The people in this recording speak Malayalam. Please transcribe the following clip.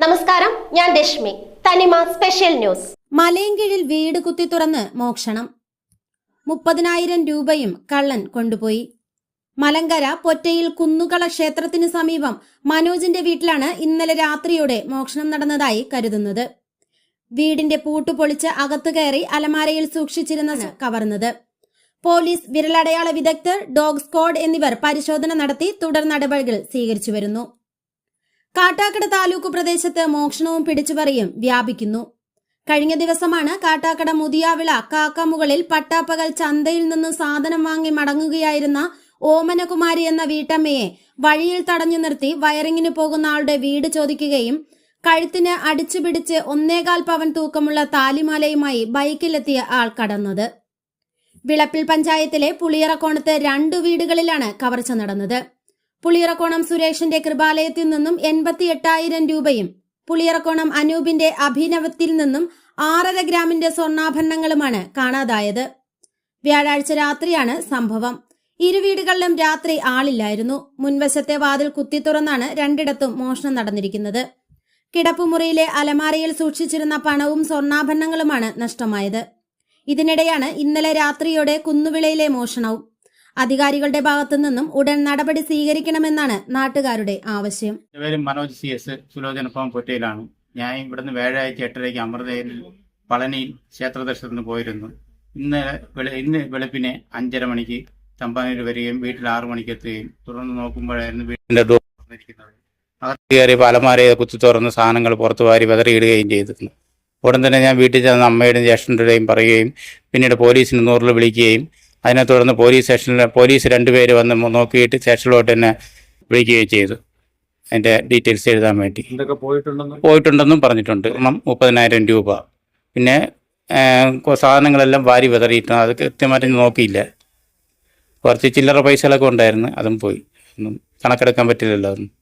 നമസ്കാരം ഞാൻ രശ്മി. തനിമ സ്പെഷ്യൽ ന്യൂസ്. മലയൻകീഴിൽ വീട് കുത്തി തുറന്ന് മോക്ഷണം. മുപ്പതിനായിരം രൂപയും കള്ളൻ കൊണ്ടുപോയി. മലങ്കര പൊറ്റയിൽ കുന്നുകള ക്ഷേത്രത്തിന് സമീപം മനോജിന്റെ വീട്ടിലാണ് ഇന്നലെ രാത്രിയോടെ മോഷണം നടന്നതായി കരുതുന്നത്. വീടിന്റെ പൂട്ട് പൊളിച്ച് അകത്തു കയറി അലമാരയിൽ സൂക്ഷിച്ചിരുന്ന കവർന്നത്. പോലീസ് വിരലടയാള വിദഗ്ധർ ഡോഗ് സ്ക്വാഡ് എന്നിവർ പരിശോധന നടത്തി തുടർ നടപടികൾ സ്വീകരിച്ചു വരുന്നു. കാട്ടാക്കട താലൂക്ക് പ്രദേശത്ത് മോഷണവും പിടിച്ചുപറിയും വ്യാപിക്കുന്നു. കഴിഞ്ഞ ദിവസമാണ് കാട്ടാക്കട മുതിയാവിള കാക്കമുകളിൽ പട്ടാപ്പകൽ ചന്തയിൽ നിന്ന് സാധനം വാങ്ങി മടങ്ങുകയായിരുന്ന ഓമനകുമാരി എന്ന വീട്ടമ്മയെ വഴിയിൽ തടഞ്ഞു നിർത്തി വയറിങ്ങിന് പോകുന്ന ആളുടെ വീട് ചോദിക്കുകയും കഴുത്തിന് അടിച്ചുപിടിച്ച് ഒന്നേകാൽ പവൻ തൂക്കമുള്ള താലിമാലയുമായി ബൈക്കിലെത്തിയ ആൾ കടന്നത്. വിളപ്പിൽ പഞ്ചായത്തിലെ പുളിയറക്കോണത്ത് രണ്ടു വീടുകളിലാണ് കവർച്ച നടന്നത്. പുളിയറക്കോണം സുരേഷിന്റെ കൃപാലയത്തിൽ നിന്നും എൺപത്തി എട്ടായിരം രൂപയും പുളിയറക്കോണം അനൂപിന്റെ അഭിനവത്തിൽ നിന്നും ആറര ഗ്രാമിന്റെ സ്വർണാഭരണങ്ങളുമാണ് കാണാതായത്. വ്യാഴാഴ്ച രാത്രിയാണ് സംഭവം. ഇരു വീടുകളിലും രാത്രി ആളില്ലായിരുന്നു. മുൻവശത്തെ വാതിൽ കുത്തി തുറന്നാണ് രണ്ടിടത്തും മോഷണം നടന്നിരിക്കുന്നത്. കിടപ്പുമുറിയിലെ അലമാരയിൽ സൂക്ഷിച്ചിരുന്ന പണവും സ്വർണാഭരണങ്ങളുമാണ് നഷ്ടമായത്. ഇതിനിടെയാണ് ഇന്നലെ രാത്രിയോടെ കുന്നുവിളയിലെ മോഷണവും. അധികാരികളുടെ ഭാഗത്തു നിന്നും ഉടൻ നടപടി സ്വീകരിക്കണമെന്നാണ് നാട്ടുകാരുടെ ആവശ്യം. മനോജ് സി എസ് സുലോചനപ്പം പൊറ്റയിലാണ് ഞാൻ ഇവിടുന്ന് വ്യാഴാഴ്ച എട്ടരയ്ക്ക് അമൃതയിൽ പളനിയിൽ ക്ഷേത്ര ദർശനത്തിന് പോയിരുന്നു. ഇന്ന് ഇന്ന് വെളുപ്പിനെ അഞ്ചര മണിക്ക് തമ്പാനൂർ വരികയും വീട്ടിൽ ആറു മണിക്ക് എത്തുകയും തുടർന്ന് നോക്കുമ്പോഴായിരുന്നു വീടിന്റെ ഡോർ കയറി പലമാരെ കുത്തി തുറന്ന് സാധനങ്ങൾ പുറത്തു വാരി വിതറിയിടുകയും ചെയ്തിരുന്നു. ഉടൻ തന്നെ ഞാൻ വീട്ടിൽ ചെന്ന അമ്മയുടെയും ജ്യേഷ്ഠന്റെയും പറയുകയും പിന്നീട് പോലീസിന് നൂറിൽ വിളിക്കുകയും അതിനെ തുടർന്ന് പോലീസ് സ്റ്റേഷനിൽ പോലീസ് രണ്ടുപേര് വന്ന് നോക്കിയിട്ട് സ്റ്റേഷനിലോട്ട് തന്നെ വിളിക്കുകയും ചെയ്തു. അതിന്റെ ഡീറ്റെയിൽസ് എഴുതാൻ വേണ്ടി. പോയിട്ടുണ്ടെന്നും? പറഞ്ഞിട്ടുണ്ട്. മുപ്പതിനായിരം രൂപ. പിന്നെ സാധനങ്ങളെല്ലാം വാരി വിതറിയിട്ട് അത് കൃത്യമായിട്ട് നോക്കിയില്ല. കുറച്ച് ചില്ലറ പൈസകളൊക്കെ ഉണ്ടായിരുന്നു. അതും പോയി. ഒന്നും കണക്കെടുക്കാൻ പറ്റില്ലല്ലോ അതൊന്നും.